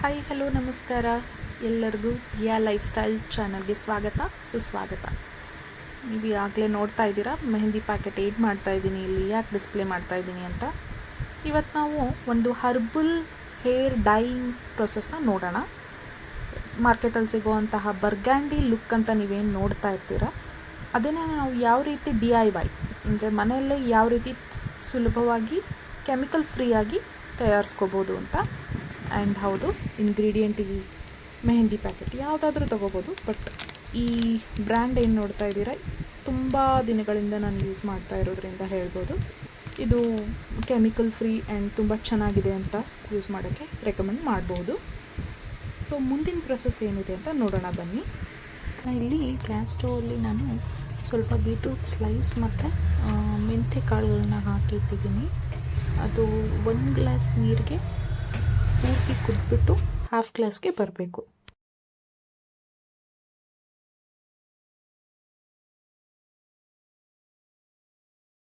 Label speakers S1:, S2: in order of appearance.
S1: Hi hello ನಮಸ್ಕಾರ. ಎಲ್ಲರಿಗೂ ಯಾ life style ಚಾನಲ್ಗೆ ಸ್ವಾಗತ, ಸುಸ್ವಾಗತ. ನೀವು ಈಗಾಗಲೇ ನೋಡ್ತಾ ಇದ್ದೀರಾ, ಮೆಹಂದಿ ಪ್ಯಾಕೆಟ್ ಏನು ಮಾಡ್ತಾ ಇದ್ದೀನಿ ಇಲ್ಲಿ, ಯಾಕೆ ಡಿಸ್ಪ್ಲೇ ಮಾಡ್ತಾ ಇದ್ದೀನಿ ಅಂತ. ಇವತ್ತು ನಾವು ಒಂದು ಹರ್ಬಲ್ ಹೇರ್ ಡೈಯಿಂಗ್ ಪ್ರೊಸೆಸ್ನ ನೋಡೋಣ. ಮಾರ್ಕೆಟಲ್ಲಿ ಸಿಗುವಂತಹ ಬರ್ಗ್ಯಾಂಡಿ ಲುಕ್ ಅಂತ ನೀವೇನು ನೋಡ್ತಾ ಇರ್ತೀರಾ, ಅದನ್ನು ನಾವು ಯಾವ ರೀತಿ ಡಿ ಐ ವೈ ಅಂದರೆ ಮನೆಯಲ್ಲೇ ಯಾವ ರೀತಿ ಸುಲಭವಾಗಿ ಕೆಮಿಕಲ್ ಫ್ರೀಯಾಗಿ ತಯಾರಿಸ್ಕೋಬೋದು ಅಂತ ಆ್ಯಂಡ್ ಹೌದು ಇಂಗ್ರೀಡಿಯೆಂಟ್ ಈ ಮೆಹಂದಿ ಪ್ಯಾಕೆಟ್ ಯಾವುದಾದ್ರೂ ತೊಗೋಬೋದು. ಬಟ್ ಈ ಬ್ರ್ಯಾಂಡ್ ಏನು ನೋಡ್ತಾ ಇದ್ದೀರಾ, ತುಂಬ ದಿನಗಳಿಂದ ನಾನು ಯೂಸ್ ಮಾಡ್ತಾ ಇರೋದ್ರಿಂದ ಹೇಳ್ಬೋದು. ಇದು ಕೆಮಿಕಲ್ ಫ್ರೀ ಆ್ಯಂಡ್ ತುಂಬ ಚೆನ್ನಾಗಿದೆ ಅಂತ ಯೂಸ್ ಮಾಡೋಕ್ಕೆ ರೆಕಮೆಂಡ್ ಮಾಡ್ಬೋದು. ಸೊ ಮುಂದಿನ ಪ್ರೊಸೆಸ್ ಏನಿದೆ ಅಂತ ನೋಡೋಣ ಬನ್ನಿ. ಇಲ್ಲಿ ಗ್ಯಾಸ್ ಸ್ಟೋವಲ್ಲಿ ನಾನು ಸ್ವಲ್ಪ ಬೀಟ್ರೂಟ್ ಸ್ಲೈಸ್ ಮತ್ತು ಮೆಂತ್ಯ ಕಾಳುಗಳನ್ನ ಹಾಕಿಟ್ಟಿದ್ದೀನಿ. ಅದು ಒಂದು ಗ್ಲಾಸ್ ನೀರಿಗೆ ಪೂರ್ತಿ ಕುದ್ಬಿಟ್ಟು ಹಾಫ್ ಗ್ಲಾಸ್ಗೆ ಬರಬೇಕು